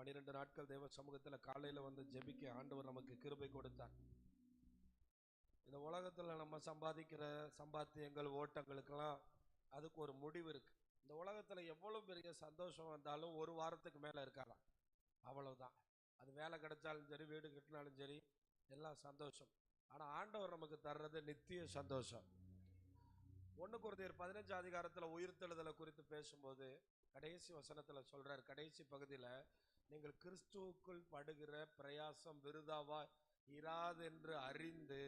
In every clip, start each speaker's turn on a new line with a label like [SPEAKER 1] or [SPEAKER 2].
[SPEAKER 1] பன்னிரெண்டு நாட்கள் தேவ சமூகத்தில் காலையில் வந்து ஜெபிக்க ஆண்டவர் நமக்கு கிருபை கொடுத்தார் இந்த உலகத்தில் நம்ம சம்பாதிக்கிற சம்பாத்தியங்கள் ஓட்டங்களுக்கெல்லாம் அதுக்கு ஒரு முடிவு இருக்குது இந்த உலகத்தில் எவ்வளோ பெரிய சந்தோஷம் வந்தாலும் ஒரு வாரத்துக்கு மேலே இருக்கலாம் அவ்வளோதான் அது வேலை கிடைச்சாலும் சரி வீடு கட்டினாலும் சரி எல்லாம் சந்தோஷம் ஆனால் ஆண்டவர் நமக்கு தர்றது நித்திய சந்தோஷம் ஒன்று ஒரு பதினஞ்சு அதிகாரத்தில் உயிர்த்தெழுதலை குறித்து பேசும்போது கடைசி வசனத்தில் சொல்கிறார் கடைசி பகுதியில் நீங்கள் கிறிஸ்துவுக்குள் படுகிற பிரயாசம் விருதாவா இராது என்று அறிந்து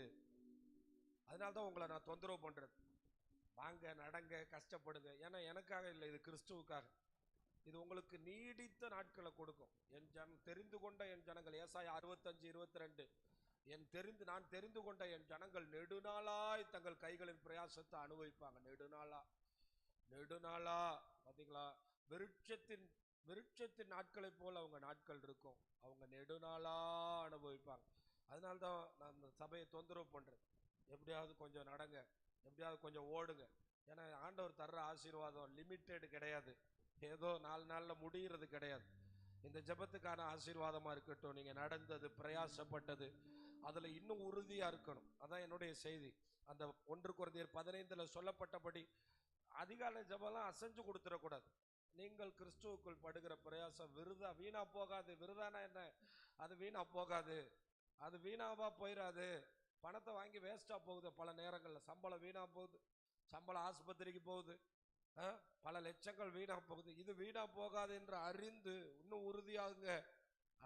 [SPEAKER 1] அதனால்தான் உங்களை நான் தொந்தரவு பண்ணுறது வாங்க நடங்க கஷ்டப்படுங்க ஏன்னா எனக்காக இல்லை இது கிறிஸ்துவுக்காக இது உங்களுக்கு நீடித்த நாட்களை கொடுக்கும் என் ஜன தெரிந்து கொண்ட என் ஜனங்கள் ஏசாய அறுபத்தஞ்சு இருபத்தி ரெண்டு என் தெரிந்து நான் தெரிந்து கொண்ட என் ஜனங்கள் நெடுநாளாய் தங்கள் கைகளின் பிரயாசத்தை அனுபவிப்பாங்க நெடுநாளா நெடுநாளா பார்த்தீங்களா விருட்சத்தின் விருட்சத்தின் நாட்களைப் போல் அவங்க நாட்கள் இருக்கும் அவங்க நெடுநாளாக அனுபவிப்பாங்க அதனால தான் நான் அந்த சபையை தொந்தரவு பண்ணுறேன் எப்படியாவது கொஞ்சம் நடங்க எப்படியாவது கொஞ்சம் ஓடுங்க ஏன்னா ஆண்டவர் தர்ற ஆசீர்வாதம் லிமிட்டெடு கிடையாது ஏதோ நாலு நாளில் முடிகிறது கிடையாது இந்த ஜபத்துக்கான ஆசீர்வாதமாக இருக்கட்டும் நீங்கள் நடந்தது பிரயாசப்பட்டது அதில் இன்னும் உறுதியாக இருக்கணும் அதான் என்னுடைய செய்தி அந்த ஒன்று குறைந்தர் பதினைந்தில் சொல்லப்பட்டபடி அதிகால ஜபம்லாம் அசைஞ்சு கொடுத்துடக்கூடாது நீங்கள் கிறிஸ்துவுக்குள் படுகிற பிரயாசம் விருதா வீணா போகாது விருதானா என்ன அது வீணா போகாது அது வீணாவா போயிடாது பணத்தை வாங்கி வேஸ்ட்டாக போகுது பல நேரங்களில் சம்பளம் வீணாக போகுது சம்பளம் ஆஸ்பத்திரிக்கு போகுது பல லட்சங்கள் வீணாக போகுது இது வீணாக போகாது என்று அறிந்து இன்னும் உறுதியாகுங்க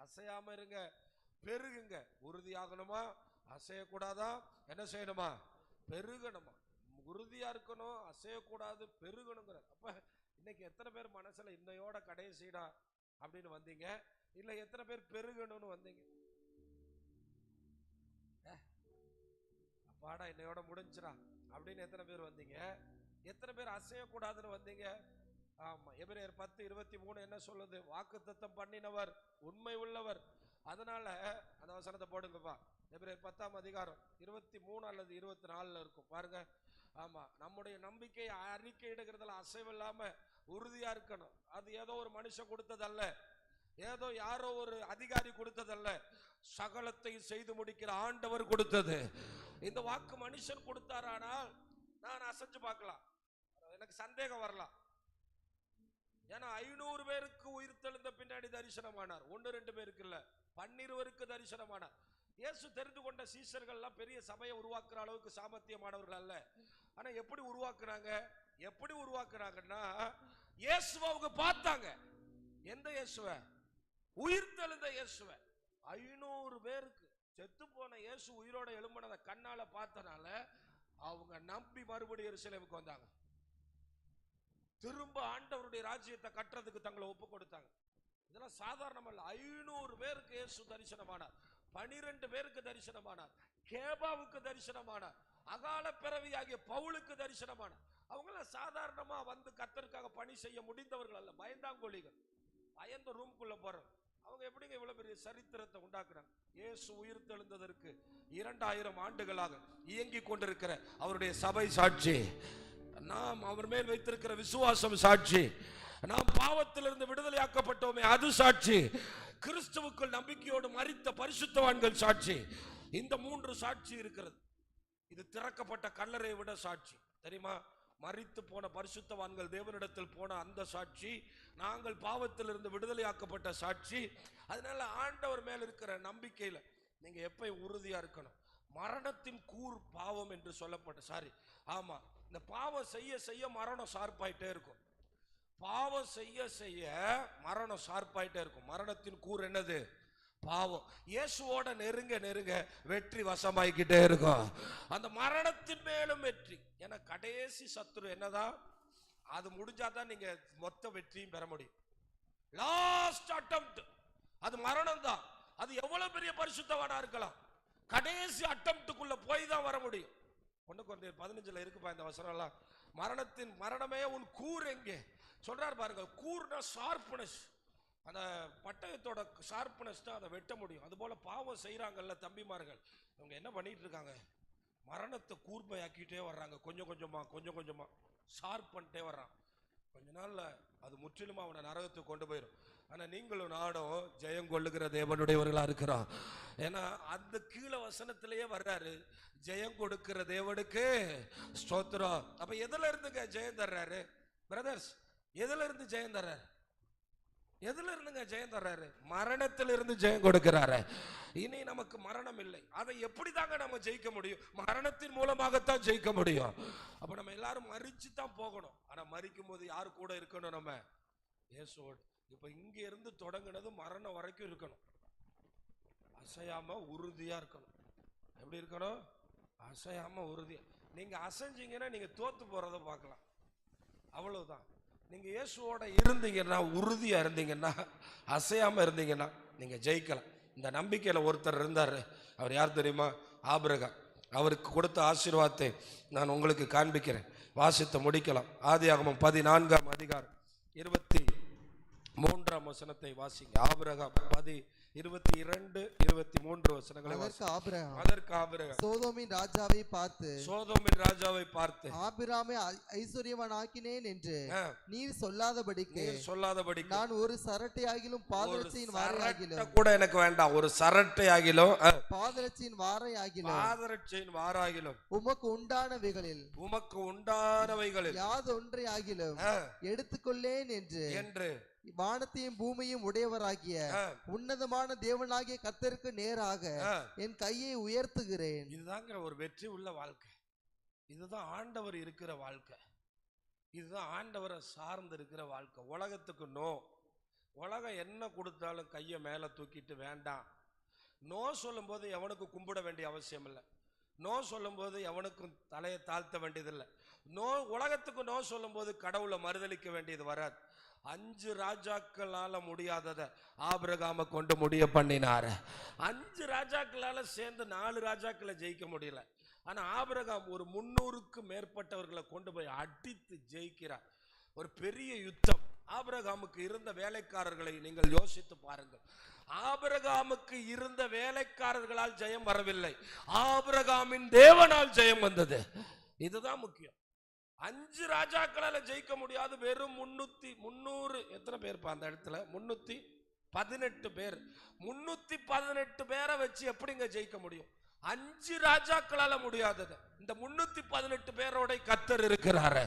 [SPEAKER 1] அசையாமல் இருங்க பெருகுங்க உறுதியாகணுமா அசையக்கூடாதா என்ன செய்யணுமா பெருகணுமா உறுதியாக இருக்கணும் அசையக்கூடாது பெருகணுங்கிற அப்போ இன்னைக்கு எத்தனை பேர் மனசில் இன்னையோட கடைசிடா அப்படின்னு வந்தீங்க இல்லை எத்தனை பேர் பெருகணும்னு வந்தீங்க அப்பாடா இன்னையோட முடிஞ்சிடா அப்படின்னு எத்தனை பேர் வந்தீங்க எத்தனை பேர் அசையக்கூடாதுன்னு வந்தீங்க ஆமா எபிரேயர் பத்து இருபத்தி மூணு என்ன சொல்லுது வாக்கு தத்தம் பண்ணினவர் உண்மை உள்ளவர் அதனால அந்த வசனத்தை போடுங்கப்பா எபிரேர் பத்தாம் அதிகாரம் இருபத்தி மூணு அல்லது இருபத்தி நாலுல இருக்கும் பாருங்க ஆமாம் நம்முடைய நம்பிக்கையை அறிக்கையிடுகிறதுல அசைவில்லாம உறுதியா இருக்கணும் அது ஏதோ ஒரு மனுஷன் கொடுத்ததல்ல ஏதோ யாரோ ஒரு அதிகாரி கொடுத்ததல்ல சகலத்தையும் செய்து முடிக்கிற ஆண்டவர் கொடுத்தது இந்த வாக்கு மனுஷன் கொடுத்தாரானால் நான் அசைஞ்சு பார்க்கலாம் எனக்கு சந்தேகம் வரலாம் ஏன்னா ஐநூறு பேருக்கு உயிர் தெழுந்த பின்னாடி தரிசனமானார் ஒன்று ரெண்டு பேருக்கு இல்லை பன்னிருவருக்கு தரிசனமானார் இயேசு தெரிந்து கொண்ட சீசர்கள்லாம் பெரிய சபையை உருவாக்குற அளவுக்கு சாமர்த்தியமானவர்கள் அல்ல ஆனால் எப்படி உருவாக்குறாங்க எப்படி உருவாக்குறாங்கன்னா இயேசுவ அவங்க பார்த்தாங்க எந்த இயேசுவ உயிர் தெழுந்த இயேசுவ ஐநூறு பேருக்கு செத்து போன இயேசு உயிரோட எழும்பினதை கண்ணால பார்த்தனால அவங்க நம்பி மறுபடியும் எருசலேமுக்கு வந்தாங்க திரும்ப ஆண்டவருடைய ராஜ்யத்தை கட்டுறதுக்கு தங்களை ஒப்பு கொடுத்தாங்க இதெல்லாம் சாதாரணமல்ல ஐநூறு பேருக்கு இயேசு தரிசனமானார் பனிரெண்டு பேருக்கு தரிசனமானார் கேபாவுக்கு தரிசனமானார் அகால பிறவி ஆகிய பவுலுக்கு தரிசனமானார் அவங்களாம் சாதாரணமாக வந்து கத்தருக்காக பணி செய்ய முடிந்தவர்கள் அல்ல பயந்தாங்கொழிகள் பயந்த ரூம்குள்ளே போகிறோம் அவங்க எப்படிங்க இவ்வளோ பெரிய சரித்திரத்தை உண்டாக்குறாங்க இயேசு உயிர் தெழுந்ததற்கு இரண்டாயிரம் ஆண்டுகளாக இயங்கி கொண்டிருக்கிற அவருடைய சபை சாட்சி நாம் அவர் மேல் வைத்திருக்கிற விசுவாசம் சாட்சி நாம் பாவத்திலிருந்து விடுதலையாக்கப்பட்டோமே அது சாட்சி கிறிஸ்துவுக்குள் நம்பிக்கையோடு மறித்த பரிசுத்தவான்கள் சாட்சி இந்த மூன்று சாட்சி இருக்கிறது இது திறக்கப்பட்ட கல்லறை விட சாட்சி தெரியுமா மறித்து போன பரிசுத்தவான்கள் தேவனிடத்தில் போன அந்த சாட்சி நாங்கள் பாவத்தில் இருந்து விடுதலையாக்கப்பட்ட சாட்சி அதனால ஆண்டவர் மேல இருக்கிற நம்பிக்கையில் நீங்கள் எப்போ உறுதியாக இருக்கணும் மரணத்தின் கூர் பாவம் என்று சொல்லப்பட்ட சாரி ஆமாம் இந்த பாவம் செய்ய செய்ய மரணம் சார்பாயிட்டே இருக்கும் பாவம் செய்ய செய்ய மரணம் சார்பாயிட்டே இருக்கும் மரணத்தின் கூர் என்னது பாவம் இயேசுவோட நெருங்க நெருங்க வெற்றி வசமாயிக்கிட்டே இருக்கும் அந்த மரணத்தின் மேலும் வெற்றி ஏன்னா கடைசி சத்துரு என்னதான் அது முடிஞ்சாதான் நீங்க மொத்த வெற்றியும் பெற முடியும் லாஸ்ட் அட்டம் அது மரணம் தான் அது எவ்வளவு பெரிய பரிசுத்தவாடா இருக்கலாம் கடைசி அட்டம்ட்டுக்குள்ள போய் தான் வர முடியும் ஒன்று கொஞ்சம் பதினஞ்சுல இருக்குப்பா இந்த வசனம்லாம் மரணத்தின் மரணமே உன் கூர் எங்கே சொல்றாரு பாருங்க கூர்னா ஷார்ப்னஸ் அந்த பட்டயத்தோட ஷார்ப்னஸ் தான் அதை வெட்ட முடியும் அதுபோல் பாவம் செய்கிறாங்கல்ல தம்பிமார்கள் இவங்க என்ன பண்ணிட்டு இருக்காங்க மரணத்தை கூர்மையாக்கிட்டே வர்றாங்க கொஞ்சம் கொஞ்சமாக கொஞ்சம் கொஞ்சமாக ஷார்ப் பண்ணிட்டே வர்றான் கொஞ்ச நாளில் அது முற்றிலுமா அவனை நரகத்துக்கு கொண்டு போயிடும் ஆனால் நீங்களும் நாடும் ஜெயம் கொள்ளுகிற தேவனுடையவர்களாக இருக்கிறான் ஏன்னா அந்த கீழே வசனத்திலேயே வர்றாரு ஜெயம் கொடுக்கிற தேவனுக்கு ஸ்தோத்திரம் அப்போ எதில் இருந்துங்க ஜெயம் தர்றாரு பிரதர்ஸ் எதில் இருந்து ஜெயம் தர்றாரு எதுல இருந்துங்க ஜெயம் தர்றாரு இருந்து ஜெயம் கொடுக்கிறாரு இனி நமக்கு மரணம் இல்லை அதை எப்படி தாங்க நம்ம ஜெயிக்க முடியும் மரணத்தின் மூலமாகத்தான் ஜெயிக்க முடியும் அப்ப நம்ம எல்லாரும் மறிச்சு தான் போகணும் ஆனா மறிக்கும் போது யாரு கூட இருக்கணும் நம்ம ஏசோடு இப்ப இங்க இருந்து தொடங்கினது மரணம் வரைக்கும் இருக்கணும் அசையாம உறுதியா இருக்கணும் எப்படி இருக்கணும் அசையாம உறுதியா நீங்க அசைஞ்சீங்கன்னா நீங்க தோத்து போறத பார்க்கலாம் அவ்வளவுதான் நீங்கள் இயேசுவோட இருந்தீங்கன்னா உறுதியாக இருந்தீங்கன்னா அசையாமல் இருந்தீங்கன்னா நீங்கள் ஜெயிக்கலாம் இந்த நம்பிக்கையில் ஒருத்தர் இருந்தார் அவர் யார் தெரியுமா ஆபிரகா அவருக்கு கொடுத்த ஆசீர்வாதத்தை நான் உங்களுக்கு காண்பிக்கிறேன் வாசித்து முடிக்கலாம் ஆதி பதினான்காம் அதிகாரம் இருபத்தி மூன்றாம் வசனத்தை வாசிங்க ஆபிரகா பதி இருபத்தி இரண்டு இருபத்தி மூன்று வசனங்களை அதற்கு ஆபிரகாம் அதற்கு ஆபிரகாம் சோதோமின் ராஜாவை பார்த்து சோதோமின் ராஜாவை பார்த்து ஆபிராமை ஐஸ்வர்யவன் ஆக்கினேன் என்று நீ சொல்லாதபடிக்கு சொல்லாதபடி நான் ஒரு சரட்டை ஆகிலும் பாதரட்சியின் வாரையாகிலும் கூட எனக்கு வேண்டாம் ஒரு சரட்டை ஆகிலும் பாதரட்சியின் வாரையாகிலும் பாதரட்சியின் வாராகிலும் உமக்கு உண்டானவைகளில் உமக்கு உண்டானவைகளில் யாதொன்றை ஆகிலும் எடுத்துக்கொள்ளேன் என்று என்று வானத்தையும் பூமியும் உடையவராகிய உன்னதமான தேவனாகிய கத்தருக்கு நேராக என் கையை உயர்த்துகிறேன் இதுதாங்க ஒரு வெற்றி உள்ள வாழ்க்கை இதுதான் ஆண்டவர் இருக்கிற வாழ்க்கை இதுதான் ஆண்டவரை சார்ந்து இருக்கிற வாழ்க்கை உலகத்துக்கு நோ உலகம் என்ன கொடுத்தாலும் கையை மேலே தூக்கிட்டு வேண்டாம் நோ சொல்லும்போது எவனுக்கு கும்பிட வேண்டிய அவசியம் இல்லை நோ சொல்லும்போது எவனுக்கும் தலையை தாழ்த்த வேண்டியதில்லை நோ உலகத்துக்கு நோ சொல்லும்போது கடவுளை மறுதளிக்க வேண்டியது வராது அஞ்சு ராஜாக்களால முடியாததை ஆபிரகாம கொண்டு முடிய பண்ணினார் அஞ்சு ராஜாக்களால சேர்ந்து நாலு ராஜாக்களை ஜெயிக்க முடியல ஆனா ஆபிரகாம் ஒரு முன்னூறுக்கு மேற்பட்டவர்களை கொண்டு போய் அடித்து ஜெயிக்கிறார் ஒரு பெரிய யுத்தம் ஆபிரகாமுக்கு இருந்த வேலைக்காரர்களை நீங்கள் யோசித்து பாருங்கள் ஆபிரகாமுக்கு இருந்த வேலைக்காரர்களால் ஜெயம் வரவில்லை ஆபிரகாமின் தேவனால் ஜெயம் வந்தது இதுதான் முக்கியம் அஞ்சு ராஜாக்களால் ஜெயிக்க முடியாது வெறும் முன்னூற்றி முந்நூறு எத்தனை இருப்பா அந்த இடத்துல முந்நூற்றி பதினெட்டு பேர் முந்நூற்றி பதினெட்டு பேரை வச்சு எப்படிங்க ஜெயிக்க முடியும் அஞ்சு ராஜாக்களால் முடியாதது இந்த முந்நூற்றி பதினெட்டு பேரோட கத்தர் இருக்கிறாரு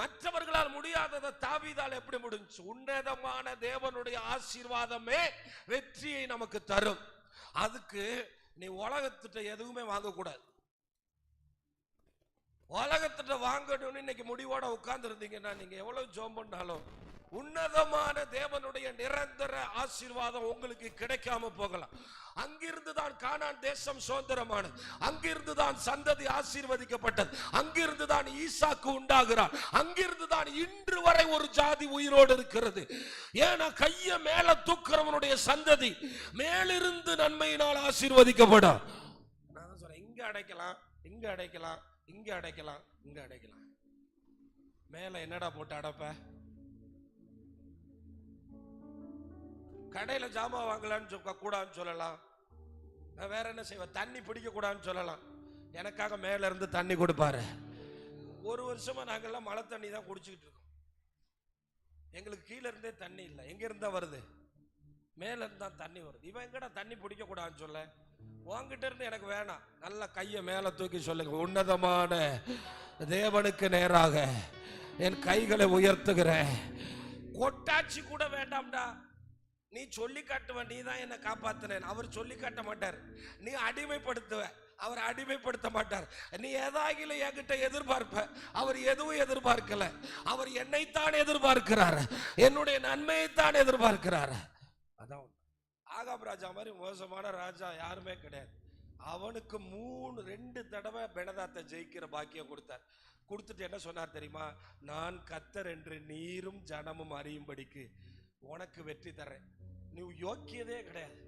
[SPEAKER 1] மற்றவர்களால் முடியாததை தாவிதால் எப்படி முடிஞ்சு உன்னதமான தேவனுடைய ஆசீர்வாதமே வெற்றியை நமக்கு தரும் அதுக்கு நீ உலகத்திட்ட எதுவுமே வாங்கக்கூடாது உலகத்திட்ட வாங்கணும்னு இன்னைக்கு முடிவோட உட்கார்ந்து இருந்தீங்கன்னா நீங்க எவ்வளவு ஜோம் பண்ணாலும் உன்னதமான தேவனுடைய நிரந்தர ஆசீர்வாதம் உங்களுக்கு கிடைக்காம போகலாம் அங்கிருந்து தான் காணான் தேசம் சுதந்திரமானது அங்கிருந்து தான் சந்ததி ஆசீர்வதிக்கப்பட்டது அங்கிருந்து தான் ஈசாக்கு உண்டாகிறார் அங்கிருந்து தான் இன்று வரை ஒரு ஜாதி உயிரோடு இருக்கிறது ஏன்னா கைய மேல தூக்குறவனுடைய சந்ததி மேலிருந்து நன்மையினால் ஆசீர்வதிக்கப்படும் நான் சொல்றேன் இங்க அடைக்கலாம் இங்க அடைக்கலாம் இங்கே அடைக்கலாம் இங்கே அடைக்கலாம் மேலே என்னடா போட்டு அடைப்ப கடையில் ஜாமான் வாங்கலான்னு சொல்ல கூடான்னு சொல்லலாம் நான் வேற என்ன செய்வேன் தண்ணி பிடிக்க கூடான்னு சொல்லலாம் எனக்காக மேல இருந்து தண்ணி கொடுப்பாரு ஒரு வருஷமா நாங்கெல்லாம் மழை தண்ணி தான் குடிச்சுக்கிட்டு இருக்கோம் எங்களுக்கு கீழே இருந்தே தண்ணி இல்லை எங்க இருந்தா வருது மேல இருந்தா தண்ணி வருது இவன் எங்கடா தண்ணி பிடிக்க கூடாதுன்னு சொல்ல உங்ககிட்ட இருந்து எனக்கு வேணாம் நல்ல கையை மேலே தூக்கி சொல்லுங்க உன்னதமான தேவனுக்கு நேராக என் கைகளை உயர்த்துகிறேன் கொட்டாச்சி கூட வேண்டாம்டா நீ சொல்லி காட்டுவ நீ தான் என்னை காப்பாத்தினேன் அவர் சொல்லி காட்ட மாட்டார் நீ அடிமைப்படுத்துவ அவர் அடிமைப்படுத்த மாட்டார் நீ ஏதாகில என்கிட்ட எதிர்பார்ப்ப அவர் எதுவும் எதிர்பார்க்கல அவர் என்னைத்தான் எதிர்பார்க்கிறார் என்னுடைய நன்மையைத்தான் எதிர்பார்க்கிறார் அதான் ஆகாப் ராஜா மாதிரி மோசமான ராஜா யாருமே கிடையாது அவனுக்கு மூணு ரெண்டு தடவை பெனதாத்தை ஜெயிக்கிற பாக்கியம் கொடுத்தார் கொடுத்துட்டு என்ன சொன்னார் தெரியுமா நான் கத்தர் என்று நீரும் ஜனமும் அறியும்படிக்கு உனக்கு வெற்றி தர்றேன் நீ யோக்கியதே கிடையாது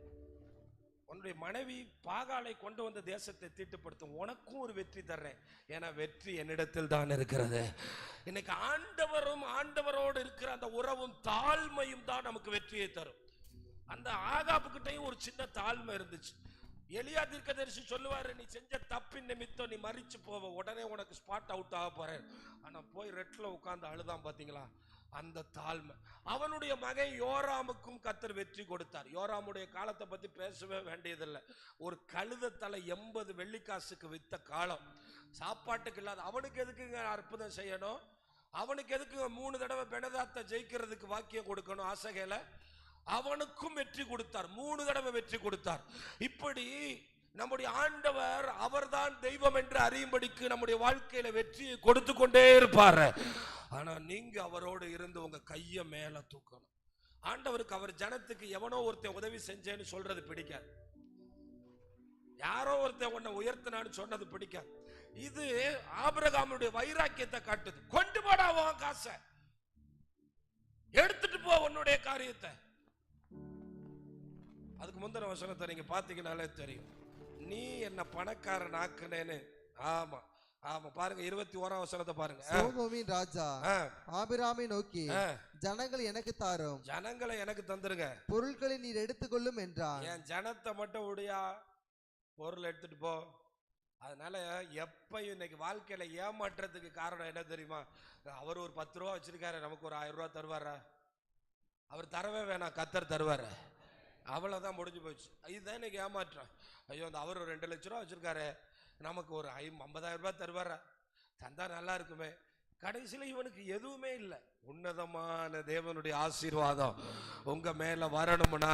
[SPEAKER 1] உன்னுடைய மனைவி பாகாலை கொண்டு வந்த தேசத்தை தீட்டுப்படுத்தும் உனக்கும் ஒரு வெற்றி தர்றேன் ஏன்னா வெற்றி என்னிடத்தில் தான் இருக்கிறது இன்னைக்கு ஆண்டவரும் ஆண்டவரோடு இருக்கிற அந்த உறவும் தாழ்மையும் தான் நமக்கு வெற்றியை தரும் அந்த கிட்டையும் ஒரு சின்ன தாழ்மை இருந்துச்சு எளியா தரிசி சொல்லுவாரு நீ செஞ்ச தப்பின் நிமித்தம் நீ மறிச்சு போவ உடனே உனக்கு ஸ்பாட் அவுட் ஆக போற ஆனா போய் ரெட்ல உட்காந்து அழுதான் பாத்தீங்களா அந்த தாழ்மை அவனுடைய மகன் யோராமுக்கும் கத்தர் வெற்றி கொடுத்தார் யோராமுடைய காலத்தை பத்தி பேசவே வேண்டியதில்லை ஒரு கழுத தலை எண்பது வெள்ளிக்காசுக்கு வித்த காலம் சாப்பாட்டுக்கு இல்லாத அவனுக்கு எதுக்குங்க அற்புதம் செய்யணும் அவனுக்கு எதுக்கு மூணு தடவை பெனதாத்த ஜெயிக்கிறதுக்கு வாக்கியம் கொடுக்கணும் ஆசைகளை அவனுக்கும் வெற்றி கொடுத்தார் மூணு தடவை வெற்றி கொடுத்தார் இப்படி நம்முடைய ஆண்டவர் அவர்தான் தெய்வம் என்று அறியும்படிக்கு நம்முடைய வாழ்க்கையில வெற்றியை கொடுத்து கொண்டே இருப்பார் ஆனா நீங்க அவரோடு இருந்து உங்க கைய மேல தூக்கணும் ஆண்டவருக்கு அவர் ஜனத்துக்கு எவனோ ஒருத்தன் உதவி செஞ்சேன்னு சொல்றது பிடிக்காது யாரோ ஒருத்தன் உன்னை உயர்த்தினான்னு சொன்னது பிடிக்காது இது ஆபரகாமனுடைய வைராக்கியத்தை காட்டுது கொண்டு போடா உன் காசை எடுத்துட்டு போ உன்னுடைய காரியத்தை அதுக்கு முந்தின வசனத்தை நீங்கள் பார்த்தீங்கனாலே தெரியும் நீ என்னை பணக்காரன் ஆக்குனேன்னு ஆமாம் ஆமா பாருங்க இருபத்தி ஓராம் வசனத்தை பாருங்க சோதோமின் ராஜா ஆபிராமை நோக்கி ஜனங்கள் எனக்கு தாரும் ஜனங்களை எனக்கு தந்துருங்க பொருட்களை நீர் எடுத்துக்கொள்ளும் என்றா என் ஜனத்தை மட்டும் உடையா பொருள் எடுத்துட்டு போ அதனால எப்பயும் இன்னைக்கு வாழ்க்கையில ஏமாற்றத்துக்கு காரணம் என்ன தெரியுமா அவர் ஒரு பத்து ரூபா வச்சிருக்காரு நமக்கு ஒரு ஆயிரம் ரூபா தருவாரா அவர் தரவே வேணாம் கத்தர் தருவாரு அவ்வளோதான் முடிஞ்சு போச்சு இதுதான் எனக்கு ஏமாற்றம் ஐயோ அந்த அவர் ஒரு ரெண்டு லட்ச ரூபா வச்சுருக்காரு நமக்கு ஒரு ஐம்பதாயிரம் ரூபாய் தருவாரா தந்தா நல்லா இருக்குமே கடைசியில் இவனுக்கு எதுவுமே இல்லை உன்னதமான தேவனுடைய ஆசீர்வாதம் உங்கள் மேலே வரணும்னா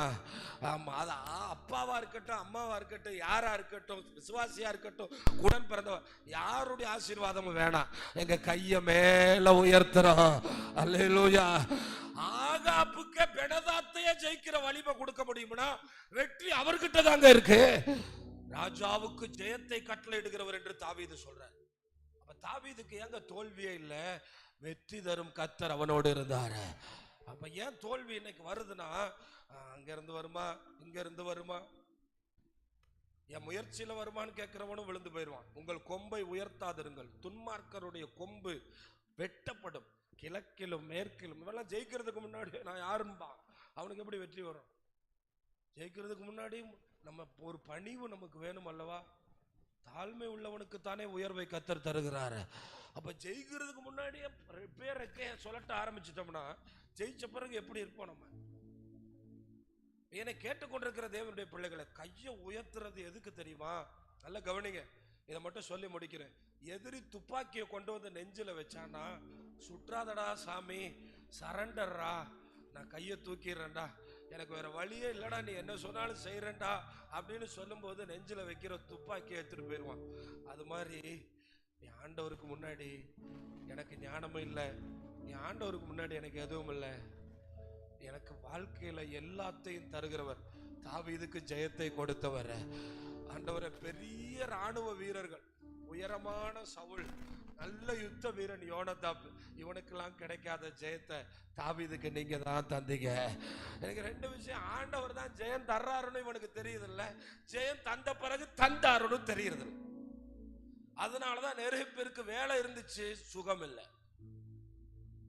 [SPEAKER 1] ஆமாம் அது அப்பாவாக இருக்கட்டும் அம்மாவாக இருக்கட்டும் யாராக இருக்கட்டும் விசுவாசியாக இருக்கட்டும் உடன் பிறந்தவர் யாருடைய ஆசீர்வாதமும் வேணாம் எங்கள் கையை மேலே உயர்த்துறோம் அல்லா ஆகாப்புக்கு பெணதாத்தையே ஜெயிக்கிற வலிமை கொடுக்க முடியும்னா வெற்றி அவர்கிட்ட தாங்க இருக்கு ராஜாவுக்கு ஜெயத்தை கட்டளை எடுக்கிறவர் என்று தாவீது சொல்றாரு தாவிதுக்கு ஏங்க தோல்வியே இல்லை வெற்றி தரும் கத்தர் அவனோடு இருந்தார் அப்போ ஏன் தோல்வி இன்னைக்கு வருதுன்னா அங்கேருந்து வருமா இங்கேருந்து வருமா என் முயற்சியில் வருமானு கேட்குறவனும் விழுந்து போயிடுவான் உங்கள் கொம்பை உயர்த்தாதிருங்கள் துன்மார்க்கருடைய கொம்பு வெட்டப்படும் கிழக்கிலும் மேற்கிலும் இவெல்லாம் ஜெயிக்கிறதுக்கு முன்னாடி நான் யாரும்பா அவனுக்கு எப்படி வெற்றி வரும் ஜெயிக்கிறதுக்கு முன்னாடி நம்ம ஒரு பணிவு நமக்கு வேணும் அல்லவா தாழ்மை உள்ளவனுக்கு தானே உயர்வை கத்தர் தருகிறாரு அப்போ ஜெயிக்கிறதுக்கு முன்னாடியே பேரக்கே சொல்லட்ட ஆரம்பிச்சிட்டோம்னா ஜெயிச்ச பிறகு எப்படி இருப்போம் நம்ம என்னை கேட்டுக்கொண்டிருக்கிற தேவனுடைய பிள்ளைகளை கையை உயர்த்துறது எதுக்கு தெரியுமா நல்லா கவனிங்க இதை மட்டும் சொல்லி முடிக்கிறேன் எதிரி துப்பாக்கியை கொண்டு வந்து நெஞ்சில் வச்சான்னா சுற்றாதடா சாமி சரண்டர்ரா நான் கையை தூக்கிடுறேன்டா எனக்கு வேற வழியே இல்லைடா நீ என்ன சொன்னாலும் செய்கிறேன்டா அப்படின்னு சொல்லும்போது நெஞ்சில் வைக்கிற துப்பாக்கி எடுத்துகிட்டு போயிடுவான் அது மாதிரி நீ ஆண்டவருக்கு முன்னாடி எனக்கு ஞானமும் இல்லை நீ ஆண்டவருக்கு முன்னாடி எனக்கு எதுவும் இல்லை எனக்கு வாழ்க்கையில் எல்லாத்தையும் தருகிறவர் தாவீதுக்கு ஜெயத்தை கொடுத்தவர் ஆண்டவரை பெரிய இராணுவ வீரர்கள் உயரமான சவுள் நல்ல யுத்த வீரன் யோனதாப் இவனுக்கெல்லாம் கிடைக்காத ஜெயத்தை தாவிதுக்கு நீங்க தான் தந்தீங்க எனக்கு ரெண்டு விஷயம் ஆண்டவர் தான் ஜெயம் தர்றாருன்னு இவனுக்கு தெரியுது இல்ல ஜெயம் தந்த பிறகு தந்தாருன்னு தெரியுது அதனாலதான் நிறைய பேருக்கு வேலை இருந்துச்சு சுகம் இல்லை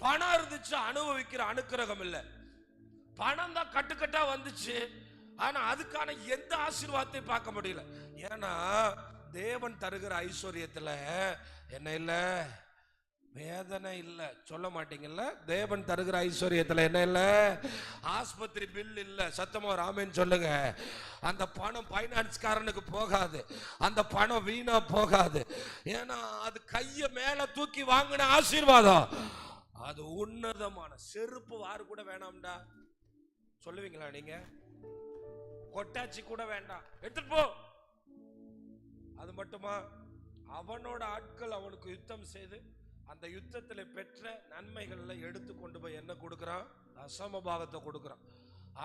[SPEAKER 1] பணம் இருந்துச்சு அனுபவிக்கிற அனுக்கிரகம் இல்லை பணம் தான் கட்டுக்கட்டா வந்துச்சு ஆனா அதுக்கான எந்த ஆசீர்வாதத்தையும் பார்க்க முடியல ஏன்னா தேவன் தருகிற ஐஸ்வர்யத்தில் என்ன இல்லை வேதனை இல்லை சொல்ல மாட்டீங்கல்ல தேவன் தருகிற ஐஸ்வர்யத்தில் என்ன இல்லை ஆஸ்பத்திரி பில் இல்லை சத்தமாக ராமன் சொல்லுங்க அந்த பணம் ஃபைனான்ஸ்காரனுக்கு போகாது அந்த பணம் வீணா போகாது ஏன்னா அது கையை மேலே தூக்கி வாங்கின ஆசீர்வாதம் அது உன்னதமான செருப்பு வாரு கூட வேணாம்டா சொல்லுவீங்களா நீங்க கொட்டாச்சி கூட வேண்டாம் எடுத்துட்டு போ அது மட்டுமா அவனோட ஆட்கள் அவனுக்கு யுத்தம் செய்து அந்த யுத்தத்தில் பெற்ற நன்மைகள்ல எடுத்து கொண்டு போய் என்ன கொடுக்குறான் தசம பாகத்தை கொடுக்குறான்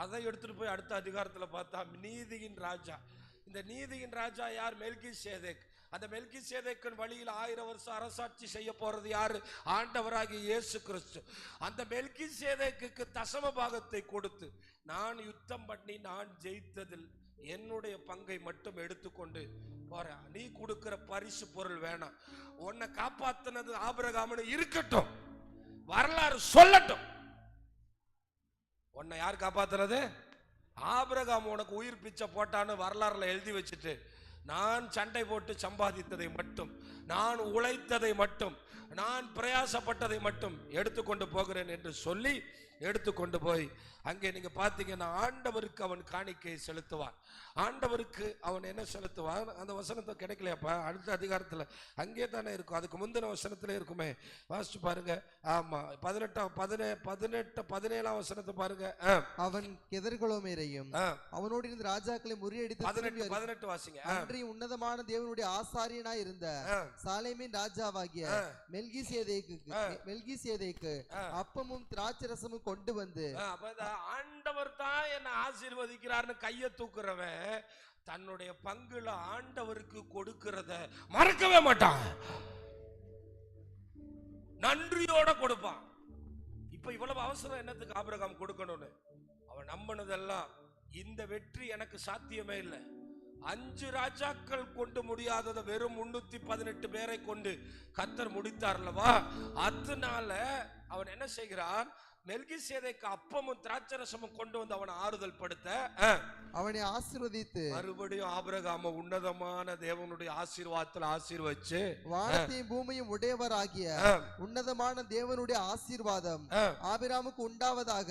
[SPEAKER 1] அதை எடுத்துகிட்டு போய் அடுத்த அதிகாரத்தில் பார்த்தா நீதியின் ராஜா இந்த நீதியின் ராஜா யார் மெல்கி சேதேக் அந்த மெல்கி சேதேக்கின் வழியில் ஆயிரம் வருஷம் அரசாட்சி செய்ய போறது யாரு ஆண்டவராகி இயேசு கிறிஸ்து அந்த மெல்கி சேதேக்கு தசம பாகத்தை கொடுத்து நான் யுத்தம் பண்ணி நான் ஜெயித்ததில் என்னுடைய பங்கை மட்டும் எடுத்துக்கொண்டு பாரு நீ கொடுக்கிற பரிசு பொருள் வேணாம் உன்னை காப்பாத்தினது ஆபரகாமனு இருக்கட்டும் வரலாறு சொல்லட்டும் உன்னை யார் காப்பாத்துறது ஆபரகாம் உனக்கு உயிர் பிச்சை போட்டான்னு வரலாறுல எழுதி வச்சுட்டு நான் சண்டை போட்டு சம்பாதித்ததை மட்டும் நான் உழைத்ததை மட்டும் நான் பிரயாசப்பட்டதை மட்டும் எடுத்துக்கொண்டு போகிறேன் என்று சொல்லி எடுத்து கொண்டு போய் அங்கே நீங்க பாத்தீங்கன்னா ஆண்டவருக்கு அவன் காணிக்கை செலுத்துவான் ஆண்டவருக்கு அவன் என்ன செலுத்துவான் அந்த வசனத்தை கிடைக்கலையாப்பா அடுத்த அதிகாரத்துல அங்கே தானே இருக்கும் அதுக்கு முந்தின வசனத்துல இருக்குமே வாசிச்சு பாருங்க ஆமா பதினெட்டாம் பதினே பதினெட்டு பதினேழாம் வசனத்தை பாருங்க அவன் எதிர்கொலமேரையும் அவனோடு இருந்து ராஜாக்களை முறியடித்து பதினெட்டு பதினெட்டு வாசிங்க அன்றி உன்னதமான தேவனுடைய ஆசாரியனாய் இருந்த சாலைமின் ராஜாவாகிய மெல்கி சேதைக்கு மெல்கி சேதைக்கு அப்பமும் திராட்சரசமும் கொண்டு வந்து ஆண்டவர் தான் என்ன ஆசீர்வதிக்கிறார்னு கையை தூக்குறவன் தன்னுடைய பங்குல ஆண்டவருக்கு கொடுக்கிறத மறக்கவே மாட்டான் நன்றியோட கொடுப்பான் இப்ப இவ்வளவு அவசரம் என்னத்துக்கு ஆபிரகாம் கொடுக்கணும்னு அவன் நம்பினதெல்லாம் இந்த வெற்றி எனக்கு சாத்தியமே இல்லை அஞ்சு ராஜாக்கள் கொண்டு முடியாததை வெறும் முன்னூத்தி பதினெட்டு பேரை கொண்டு கத்தர் முடித்தார்லவா அதனால அவன் என்ன செய்கிறான் மெல்கி சேதைக்கு அப்பமும் திராட்சரசமும் கொண்டு வந்து அவனை ஆறுதல் படுத்த அவனை ஆசீர்வதித்து மறுபடியும் ஆபிரகாம உன்னதமான தேவனுடைய ஆசீர்வாதத்தில் ஆசீர்வச்சு வானத்தையும் பூமியும் உடையவராகிய உன்னதமான தேவனுடைய ஆசீர்வாதம் ஆபிராமுக்கு உண்டாவதாக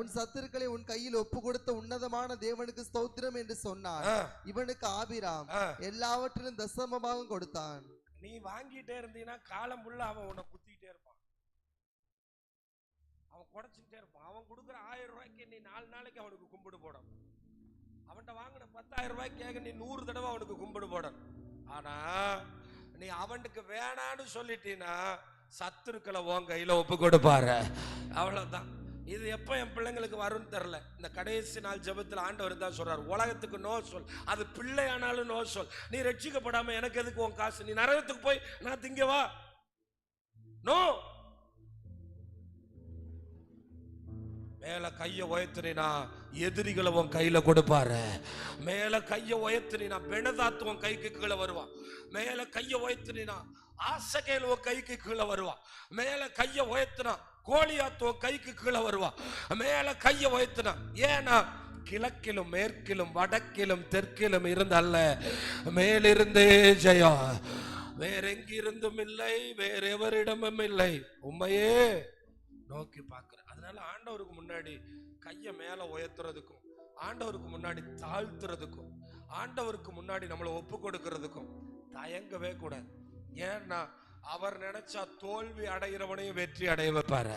[SPEAKER 1] உன் சத்துருக்களை உன் கையில் ஒப்பு கொடுத்த உன்னதமான தேவனுக்கு ஸ்தோத்திரம் என்று சொன்னார் இவனுக்கு ஆபிராம் எல்லாவற்றிலும் தசமமாக கொடுத்தான் நீ வாங்கிட்டே இருந்தீங்கன்னா காலம் உள்ள அவன் உன்னை குத்தி உடச்சிக்கிட்டே இருப்பான் அவன் கொடுக்குற ஆயிரம் ரூபாய்க்கு நீ நாலு நாளைக்கு அவனுக்கு கும்பிடு போடணும் அவன்கிட்ட வாங்கின பத்தாயிரம் ரூபாய்க்கு கேட்க நீ நூறு தடவை அவனுக்கு கும்பிடு போடணும் ஆனால் நீ அவனுக்கு வேணான்னு சொல்லிட்டீனா சத்துருக்களை உன் கையில் ஒப்பு கொடுப்பாரு அவ்வளவுதான் இது எப்போ என் பிள்ளைங்களுக்கு வரும்னு தெரில இந்த கடைசி நாள் ஜபத்தில் ஆண்டவர் தான் சொல்கிறார் உலகத்துக்கு நோ சொல் அது பிள்ளையானாலும் நோ சொல் நீ ரட்சிக்கப்படாம எனக்கு எதுக்கு உன் காசு நீ நரகத்துக்கு போய் நான் திங்கவா நோ மேல கைய உயர்த்தினா எதிரிகளை உன் கையில கொடுப்பாரு மேல கைய உயர்த்தினா பெணதாத்து உன் கைக்கு கீழே வருவான் மேல கைய உயர்த்தினா ஆசகையில் உன் கைக்கு கீழே வருவான் மேல கைய உயர்த்தினா கோழியாத்து உன் கைக்கு கீழே வருவான் மேல கைய உயர்த்தினா ஏன்னா கிழக்கிலும் மேற்கிலும் வடக்கிலும் தெற்கிலும் இருந்தல்ல மேலிருந்தே ஜெயா வேற எங்கிருந்தும் இல்லை வேற எவரிடமும் இல்லை உண்மையே நோக்கி பார்க்கிறேன் அதனால ஆண்டவருக்கு முன்னாடி கையை மேலே உயர்த்துறதுக்கும் ஆண்டவருக்கு முன்னாடி தாழ்த்துறதுக்கும் ஆண்டவருக்கு முன்னாடி நம்மளை ஒப்பு கொடுக்கறதுக்கும் தயங்கவே கூடாது ஏன்னா அவர் நினைச்சா தோல்வி அடைகிறவனையும் வெற்றி அடைய வைப்பாரு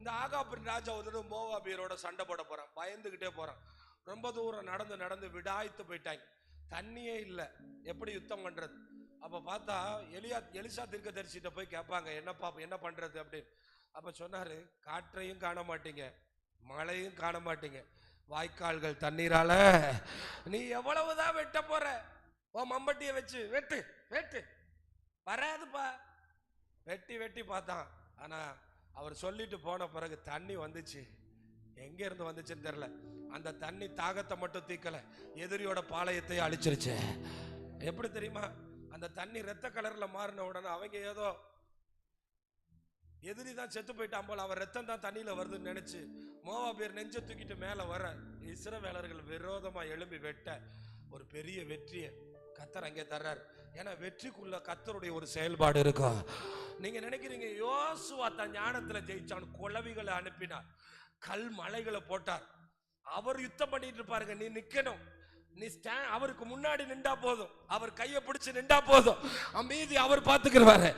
[SPEAKER 1] இந்த ஆகாபின் ராஜா வந்து மோவாபியரோட சண்டை போட போறான் பயந்துகிட்டே போறான் ரொம்ப தூரம் நடந்து நடந்து விடாய்த்து போயிட்டாங்க தண்ணியே இல்லை எப்படி யுத்தம் பண்றது அப்ப பார்த்தா எலியா எலிசா தீர்க்க தரிசிட்ட போய் கேட்பாங்க என்ன பாப்ப என்ன பண்றது அப்படின்னு அப்போ சொன்னார் காற்றையும் காண மாட்டீங்க மழையும் காண மாட்டீங்க வாய்க்கால்கள் தண்ணீரால நீ எவ்வளவுதான் வெட்ட போற ஓ மம்பட்டியை வச்சு வெட்டு வெட்டு வராதுப்பா வெட்டி வெட்டி பார்த்தான் ஆனால் அவர் சொல்லிட்டு போன பிறகு தண்ணி வந்துச்சு எங்க இருந்து வந்துச்சுன்னு தெரியல அந்த தண்ணி தாகத்தை மட்டும் தீக்கல எதிரியோட பாளையத்தை அழிச்சிருச்சு எப்படி தெரியுமா அந்த தண்ணி ரத்த கலர்ல மாறின உடனே அவங்க ஏதோ எதிரி தான் செத்து போயிட்டான் போல அவர் ரத்தம் தான் தண்ணியில் வருதுன்னு நினச்சி மோவா பேர் நெஞ்ச தூக்கிட்டு மேலே வர இஸ்ரவேலர்கள் விரோதமாக எழும்பி வெட்ட ஒரு பெரிய வெற்றியை கத்தர் அங்கே தர்றார் ஏன்னா வெற்றிக்குள்ள கத்தருடைய ஒரு செயல்பாடு இருக்கும் நீங்க நினைக்கிறீங்க யோசுவா தன் ஞானத்துல ஜெயிச்சான் குழவிகளை அனுப்பினார் கல் மலைகளை போட்டார் அவர் யுத்தம் பண்ணிட்டு இருப்பாருங்க நீ நிக்கணும் நீ அவருக்கு முன்னாடி நின்றா போதும் அவர் கையை பிடிச்சு நின்றா போதும் அமைதி அவர் பார்த்துக்கிறவாரு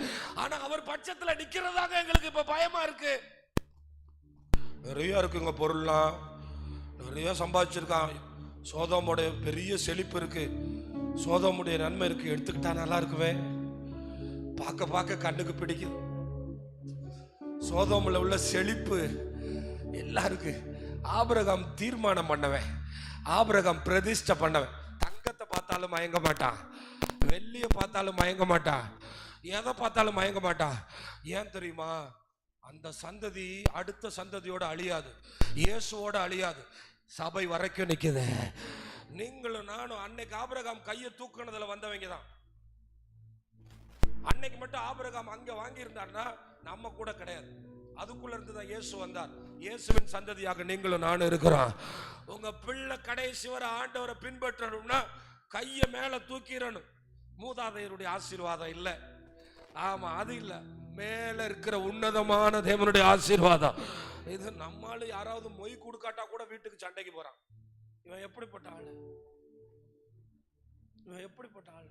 [SPEAKER 1] ஆனா அவர் பட்சத்துல நிக்கிறதாங்க எங்களுக்கு இப்போ பயமா இருக்கு நிறைய இருக்குங்க பொருள்லாம் நிறைய சம்பாதிச்சிருக்கான் சோதமுடைய பெரிய செழிப்பு இருக்கு சோதமுடைய நன்மை இருக்கு எடுத்துக்கிட்டா நல்லா இருக்குவே பார்க்க பார்க்க கண்ணுக்கு பிடிக்குது சோதமில் உள்ள செழிப்பு எல்லாம் இருக்கு ஆபரகம் தீர்மானம் பண்ணவேன் ஆபிரகம் பிரதிஷ்ட பண்ணவன் தங்கத்தை பார்த்தாலும் மயங்க மாட்டான் வெள்ளியை பார்த்தாலும் மயங்க மாட்டான் எதை பார்த்தாலும் மயங்க மாட்டான் ஏன் தெரியுமா அந்த சந்ததி அடுத்த சந்ததியோட அழியாது இயேசுவோட அழியாது சபை வரைக்கும் நிற்குது நீங்களும் நானும் அன்னைக்கு ஆபிரகாம் கையை தூக்குனதுல வந்தவங்க தான் அன்னைக்கு மட்டும் ஆபிரகாம் அங்க வாங்கியிருந்தார்னா நம்ம கூட கிடையாது அதுக்குள்ள இருந்து தான் இயேசு வந்தார் இயேசுவின் சந்ததியாக நீங்களும் நானும் இருக்கிறோம் உங்க பிள்ளை கடைசி வர ஆண்டவரை பின்பற்றணும்னா கையை மேலே தூக்கிடணும் மூதாதையருடைய ஆசீர்வாதம் இல்லை ஆமா அது இல்லை மேல இருக்கிற உன்னதமான தேவனுடைய ஆசீர்வாதம் இது நம்மளால யாராவது மொய் கொடுக்காட்டா கூட வீட்டுக்கு சண்டைக்கு போறான் இவன் எப்படிப்பட்ட ஆளு இவன் எப்படிப்பட்ட ஆளு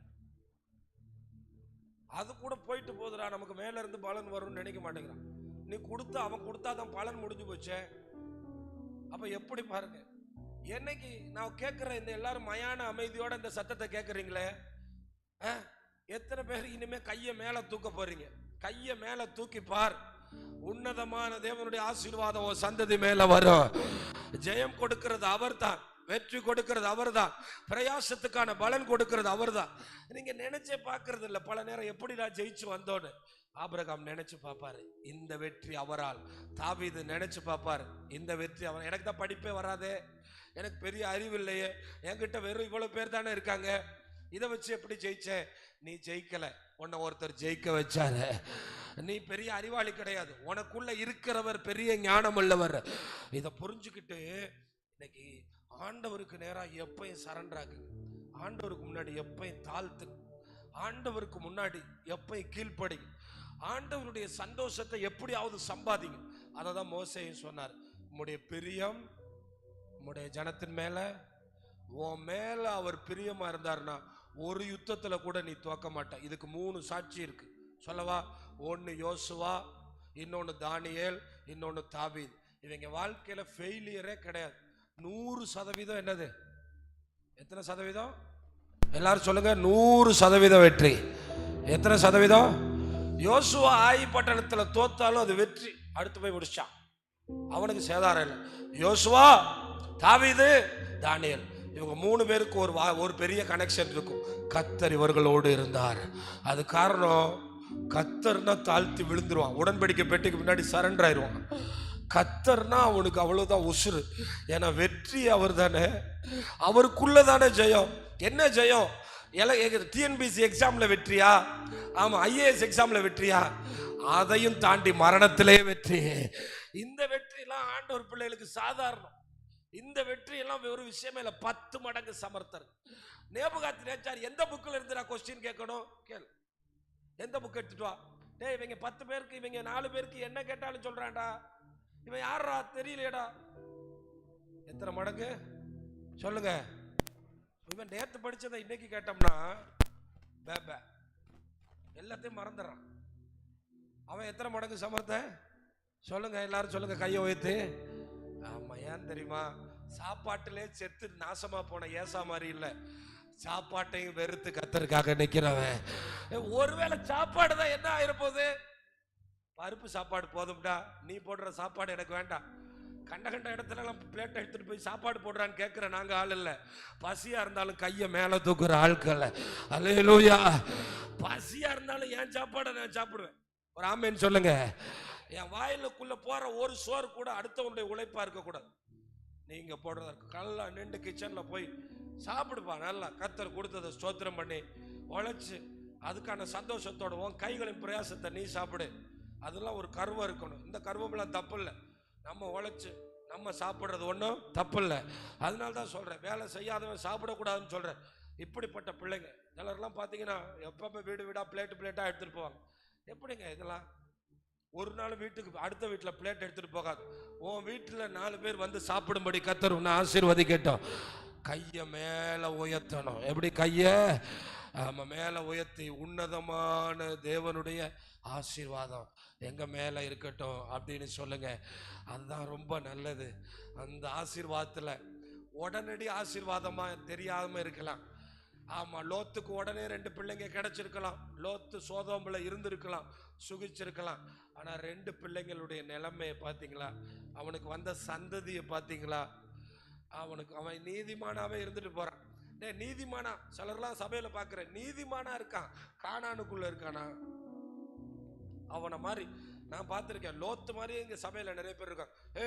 [SPEAKER 1] அது கூட போயிட்டு போதுடா நமக்கு மேல இருந்து பலன் வரும்னு நினைக்க மாட்டேங்கிறான் நீ கொடுத்த அவன் கொடுத்தாதான் பலன் முடிஞ்சு போச்சே அப்போ எப்படி பாருங்க என்னைக்கு நான் கேட்குற இந்த எல்லாரும் மயான அமைதியோட இந்த சத்தத்தை கேட்குறீங்களே எத்தனை பேர் இனிமே கையை மேலே தூக்க போறீங்க கையை மேலே தூக்கி பார் உன்னதமான தேவனுடைய ஆசீர்வாதம் சந்ததி மேல வரும் ஜெயம் கொடுக்கிறது அவர் தான் வெற்றி கொடுக்கிறது அவர் தான் பிரயாசத்துக்கான பலன் கொடுக்கிறது அவர் தான் நீங்க நினைச்சே பார்க்கறது இல்லை பல நேரம் எப்படி நான் ஜெயிச்சு வந்தோன்னு ஆபிரகாம் நினைச்சு பார்ப்பாரு இந்த வெற்றி அவரால் தாவிது நினைச்சு பார்ப்பாரு இந்த வெற்றி அவர் எனக்கு தான் படிப்பே வராதே எனக்கு பெரிய அறிவு இல்லையே என்கிட்ட வெறும் இவ்வளவு பேர் தானே இருக்காங்க இதை வச்சு எப்படி ஜெயிச்சேன் நீ ஜெயிக்கல உன்னை ஒருத்தர் ஜெயிக்க வச்சாரு நீ பெரிய அறிவாளி கிடையாது உனக்குள்ள இருக்கிறவர் பெரிய ஞானம் உள்ளவர் இதை புரிஞ்சுக்கிட்டு இன்னைக்கு ஆண்டவருக்கு நேராக எப்பயும் சரண்டராக்கு ஆண்டவருக்கு முன்னாடி எப்பயும் தாழ்த்து ஆண்டவருக்கு முன்னாடி எப்பயும் கீழ்ப்படி ஆண்டவருடைய சந்தோஷத்தை எப்படியாவது சம்பாதிங்க அதை தான் மோசையும் சொன்னார் உம்முடைய பிரியம் உம்முடைய ஜனத்தின் மேல உன் மேல அவர் பிரியமா இருந்தார்னா ஒரு யுத்தத்துல கூட நீ துவக்க மாட்ட இதுக்கு மூணு சாட்சி இருக்கு சொல்லவா ஒன்று யோசுவா இன்னொன்று தானியல் இன்னொன்று தாபீத் இவங்க வாழ்க்கையில் ஃபெயிலியரே கிடையாது நூறு சதவீதம் என்னது எத்தனை சதவீதம் எல்லாரும் சொல்லுங்க நூறு சதவீதம் வெற்றி எத்தனை சதவீதம் யோசுவா ஆயி பட்டணத்தில் தோத்தாலும் அது வெற்றி அடுத்து போய் முடிச்சான் அவனுக்கு சேதாரம் இல்லை யோசுவா தாவிது தானியல் இவங்க மூணு பேருக்கு ஒரு ஒரு பெரிய கனெக்ஷன் இருக்கும் கத்தர் இவர்களோடு இருந்தார் அது காரணம் கத்தர்னா தாழ்த்தி விழுந்துருவான் உடன்படிக்கை பெட்டிக்கு முன்னாடி சரண்டர் ஆயிடுவான் கத்தர்னா அவனுக்கு அவ்வளோதான் உசுறு ஏன்னா வெற்றி அவர் தானே அவருக்குள்ள தானே ஜெயம் என்ன ஜெயம் எல்லாம் கேட்குது டிஎன்பிசி எக்ஸாமில் வெற்றியா ஆமாம் ஐஏஎஸ் எக்ஸாமில் வெற்றியா அதையும் தாண்டி மரணத்திலே வெற்றி இந்த வெற்றியெல்லாம் ஆண்டவர் பிள்ளைகளுக்கு சாதாரணம் இந்த வெற்றியெல்லாம் ஒரு விஷயமே இல்லை பத்து மடங்கு சமர்த்தர் நேபுகாத்து நேச்சார் எந்த புக்கில் இருந்து நான் கொஸ்டின் கேட்கணும் கேள் எந்த புக் எடுத்துட்டு வா டே இவங்க பத்து பேருக்கு இவங்க நாலு பேருக்கு என்ன கேட்டாலும் சொல்கிறான்டா இவன் யாரா தெரியலையடா எத்தனை மடங்கு சொல்லுங்கள் இவன் நேற்று படித்ததை இன்னைக்கு கேட்டோம்னா பேபே எல்லாத்தையும் மறந்துடுறான் அவன் எத்தனை மடங்கு சமர்த்த சொல்லுங்க எல்லாரும் சொல்லுங்க கையை உயர்த்து ஆமா ஏன் தெரியுமா சாப்பாட்டிலே செத்து நாசமா போன ஏசா மாதிரி இல்லை சாப்பாட்டையும் வெறுத்து கத்தருக்காக நிக்கிறவன் ஒருவேளை சாப்பாடு தான் என்ன ஆயிரப்போகுது பருப்பு சாப்பாடு போதும்டா நீ போடுற சாப்பாடு எனக்கு வேண்டாம் கண்ட கண்ட இடத்துலலாம் பிளேட்டை எடுத்துகிட்டு போய் சாப்பாடு போடுறான்னு கேட்குற நாங்கள் ஆள் இல்லை பசியாக இருந்தாலும் கையை மேலே தூக்குற ஆட்கள் அலையலூயா பசியாக இருந்தாலும் என் சாப்பாடை நான் சாப்பிடுவேன் ஒரு ஆமேன்னு சொல்லுங்க என் வாயிலுக்குள்ளே போகிற ஒரு சோறு கூட அடுத்தவனுடைய உழைப்பாக இருக்கக்கூடாது நீங்கள் போடுறத நல்லா நின்று கிச்சனில் போய் சாப்பிடுப்பா நல்லா கத்தர் கொடுத்ததை ஸ்தோத்திரம் பண்ணி உழைச்சி அதுக்கான சந்தோஷத்தோடவும் கைகளின் பிரயாசத்தை நீ சாப்பிடு அதெல்லாம் ஒரு கருவம் இருக்கணும் இந்த கருவமெல்லாம் தப்பு இல்லை நம்ம உழைச்சு நம்ம சாப்பிட்றது ஒன்றும் தப்பு இல்லை அதனால தான் சொல்கிறேன் வேலை செய்யாதவன் சாப்பிடக்கூடாதுன்னு சொல்கிறேன் இப்படிப்பட்ட பிள்ளைங்க சிலர்லாம் பார்த்தீங்கன்னா எப்பப்போ வீடு வீடாக பிளேட்டு பிளேட்டாக எடுத்துகிட்டு போவாங்க எப்படிங்க இதெல்லாம் ஒரு நாள் வீட்டுக்கு அடுத்த வீட்டில் பிளேட் எடுத்துகிட்டு போகாது உன் வீட்டில் நாலு பேர் வந்து சாப்பிடும்படி கத்தர் ஒன்று ஆசீர்வதி கேட்டோம் கையை மேலே உயர்த்தணும் எப்படி கையை நம்ம மேலே உயர்த்தி உன்னதமான தேவனுடைய ஆசீர்வாதம் எங்கள் மேலே இருக்கட்டும் அப்படின்னு சொல்லுங்கள் அதுதான் ரொம்ப நல்லது அந்த ஆசீர்வாதத்தில் உடனடி ஆசீர்வாதமாக தெரியாமல் இருக்கலாம் ஆமாம் லோத்துக்கு உடனே ரெண்டு பிள்ளைங்க கிடச்சிருக்கலாம் லோத்து சோதோம்பில் இருந்திருக்கலாம் சுகிச்சிருக்கலாம் ஆனால் ரெண்டு பிள்ளைங்களுடைய நிலைமையை பார்த்தீங்களா அவனுக்கு வந்த சந்ததியை பார்த்தீங்களா அவனுக்கு அவன் நீதிமானாவே இருந்துட்டு போகிறான் டே நீதிமானா சிலர்லாம் சபையில் பார்க்குறேன் நீதிமானா இருக்கான் காணானுக்குள்ளே இருக்கானா அவனை மாதிரி நான் பார்த்துருக்கேன் லோத்து மாதிரி இங்கே சபையில் நிறைய பேர் இருக்காங்க ஏ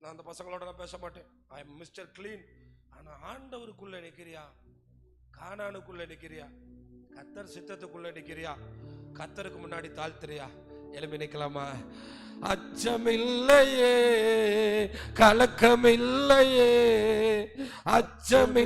[SPEAKER 1] நான் அந்த பசங்களோட பேச மாட்டேன் ஐ எம் மிஸ்டர் கிளீன் ஆனால் ஆண்டவருக்குள்ளே நிற்கிறியா காணானுக்குள்ளே நிற்கிறியா கத்தர் சித்தத்துக்குள்ளே நிற்கிறியா கத்தருக்கு முன்னாடி தாழ்த்துறியா எலும்பி நிற்கலாமா அச்சமில்லையே கலக்கமில்லையே அச்சமில்